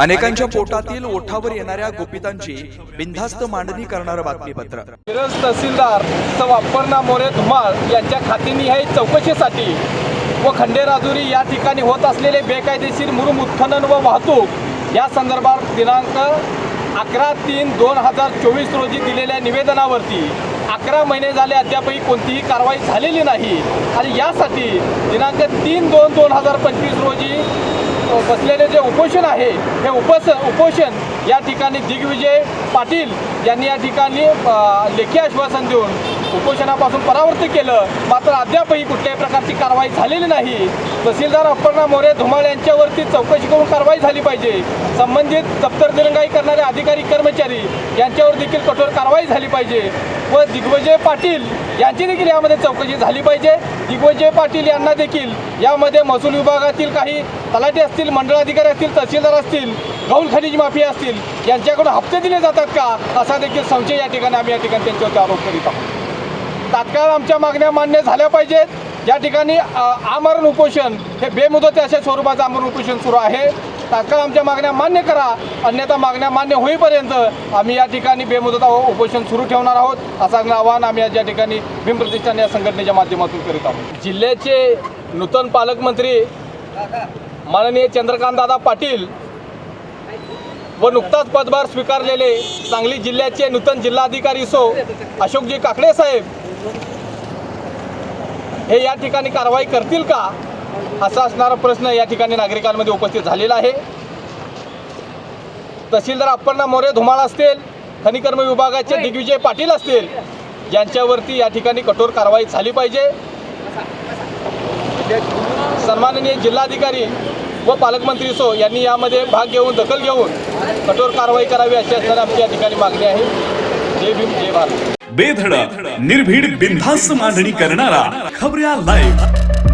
अनेकांच्या पोटातील ओठावर येणाऱ्या गोपितांची बिनधास्त मांडणी करणारं बातमीपत्र. मिरज तहसीलदार सौ अप्पर्णा मोरे धुमाळ यांच्या खातेनिहाय चौकशीसाठी व खंडेराजुरी या ठिकाणी होत असलेले बेकायदेशीर मुरुम उत्खनन व वाहतूक या संदर्भात दिनांक अकरा तीन दोन हजार चोवीस रोजी दिलेल्या निवेदनावरती अकरा महिने झाले अद्यापही कोणतीही कारवाई झालेली नाही. आणि यासाठी दिनांक तीन दोन दोन हजार पंचवीस रोजी बसलेले जे उपोषण आहे हे उपस उपोषण या ठिकाणी दिग्विजय पाटील यांनी या ठिकाणी लेखी आश्वासन देऊन उपोषणापासून परावृत्त केलं. मात्र अद्यापही कुठल्याही प्रकारची कारवाई झालेली नाही. तहसीलदार अप्पर्णा मोरे धुमाळ यांच्यावरती चौकशी करून कारवाई झाली पाहिजे. संबंधित दप्तर दिरंगाई करणारे अधिकारी कर्मचारी यांच्यावर देखील कठोर कारवाई झाली पाहिजे व दिग्विजय पाटील यांची देखील यामध्ये चौकशी झाली पाहिजे. दिग्विजय पाटील यांना देखील यामध्ये महसूल विभागातील काही तलाठी असतील मंडळाधिकारी असतील तहसीलदार असतील गौल खनिज माफिया असतील यांच्याकडून हप्ते दिले जातात का? असा देखील संशय या ठिकाणी आम्ही या ठिकाणी त्यांच्यावरती आरोप करीत आहोत. तात्काळ आमच्या मागण्या मान्य झाल्या पाहिजेत. या ठिकाणी आमरण उपोषण हे बेमुदत अशा स्वरूपाचं आमरण उपोषण सुरू आहे. तात्काळ आमच्या मागण्या मान्य करा. अन्यथा मागण्या मान्य होईपर्यंत आम्ही या ठिकाणी बेमुदत उपोषण सुरू ठेवणार आहोत. असं आवाहन आम्ही आज या ठिकाणी भीम प्रतिष्ठान या संघटनेच्या माध्यमातून करीत आहोत. जिल्ह्याचे नूतन पालकमंत्री माननीय चंद्रकांतदादा पाटील व नुकताच पदभार स्वीकारलेले सांगली जिल्ह्याचे नूतन जिल्हाधिकारी सो अशोकजी काकडे साहेब हे या ठिकाणी कारवाई करतील का? असा असणारा प्रश्न या ठिकाणी नागरिकांमध्ये उपस्थित झालेला आहे. तहसीलदार अप्पर्णा मोरे धुमाळ असतील खनिकर्म विभागाचे दिग्विजय पाटील असतील यांच्यावरती या ठिकाणी कठोर कारवाई झाली पाहिजे. सन्माननीय जिल्हाधिकारी व पालकमंत्री सो यांनी यामध्ये भाग घेऊन दखल घेऊन कठोर कारवाई करावी अशी असणारी आमची या ठिकाणी मागणी आहे. जय भीम जय भारत. बेधडक निर्भीड बिनधास्त मांडणी करणारा खबऱ्या लाईव्ह